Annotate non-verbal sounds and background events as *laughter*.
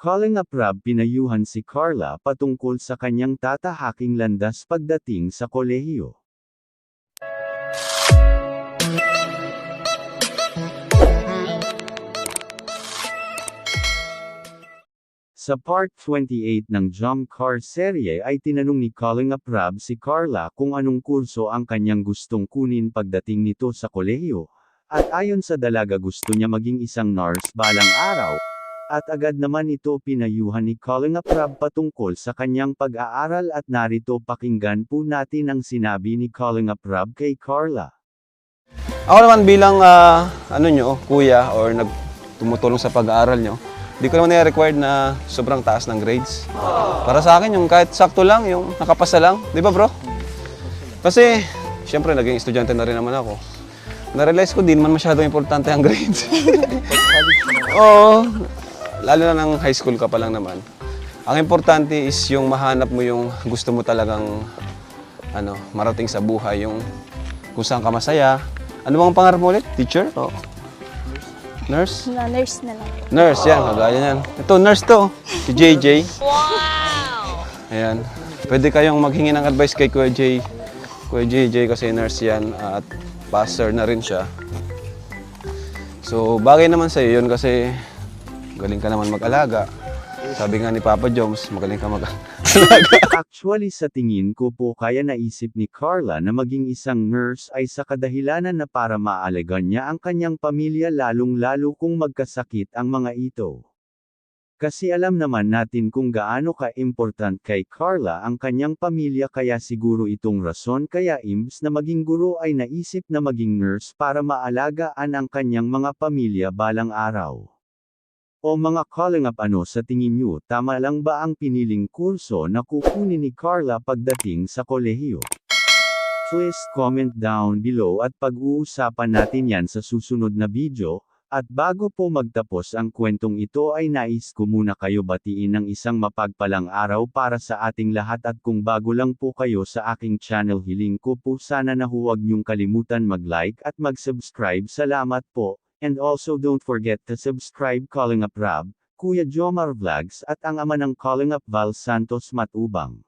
Calling up Rob pinayuhan si Carla patungkol sa kanyang tatahaking landas pagdating sa kolehiyo. Sa part 28 ng Jump Car serye ay tinanong ni Calling Up Rob si Carla kung anong kurso ang kanyang gustong kunin pagdating nito sa kolehiyo, at ayon sa dalaga gusto niya maging isang nurse balang araw, at agad naman ito pinayuhan ni Calling Up Rob patungkol sa kanyang pag-aaral at narito pakinggan po natin ang sinabi ni Calling Up Rob kay Carla. Ako naman bilang ah, ano nyo, kuya or nag tumutulong sa pag-aaral nyo, di ko naman required na sobrang taas ng grades. Para sa akin, yung kahit sakto lang, yung nakapasa lang. Di ba bro? Kasi, syempre, naging estudyante na rin naman ako. Na-realize ko, di naman masyado importante ang grades. *laughs* Oo, lalo na ng high school ka pa lang naman. Ang importante is yung mahanap mo yung gusto mo talagang ano, marating sa buhay, yung kung saan ka masaya. Ano bang pangarap mo ulit? Teacher? O nurse? Na nurse na lang. Nurse, yan. Kagaya yan. Ito, nurse to. Si JJ. Wow! Ayan. Pwede kayong maghingi ng advice kay Kuya J. Kuya JJ kasi nurse yan at pastor na rin siya. So, bagay naman sa yun kasi galing ka naman mag-alaga. Sabi nga ni Papa Joms, magaling ka mag *laughs* Actually sa tingin ko po kaya naisip ni Carla na maging isang nurse ay sa kadahilanan na para maalagan niya ang kanyang pamilya lalong-lalo kung magkasakit ang mga ito. Kasi alam naman natin kung gaano ka-important kay Carla ang kanyang pamilya kaya siguro itong rason kaya imbs na maging guro ay naisip na maging nurse para maalagaan ang kanyang mga pamilya balang araw. O mga calling up ano sa tingin nyo, tama lang ba ang piniling kurso na kukunin ni Carla pagdating sa kolehiyo? Please comment down below at pag-uusapan natin yan sa susunod na video, at bago po magtapos ang kwentong ito ay nais ko muna kayo batiin ng isang mapagpalang araw para sa ating lahat at kung bago lang po kayo sa aking channel hiling ko po sana na huwag niyong kalimutan mag-like at mag-subscribe salamat po. And also don't forget to subscribe Calling Up Rob, Kuya Jomar Vlogs at ang ama ng Calling Up Val Santos Matubang.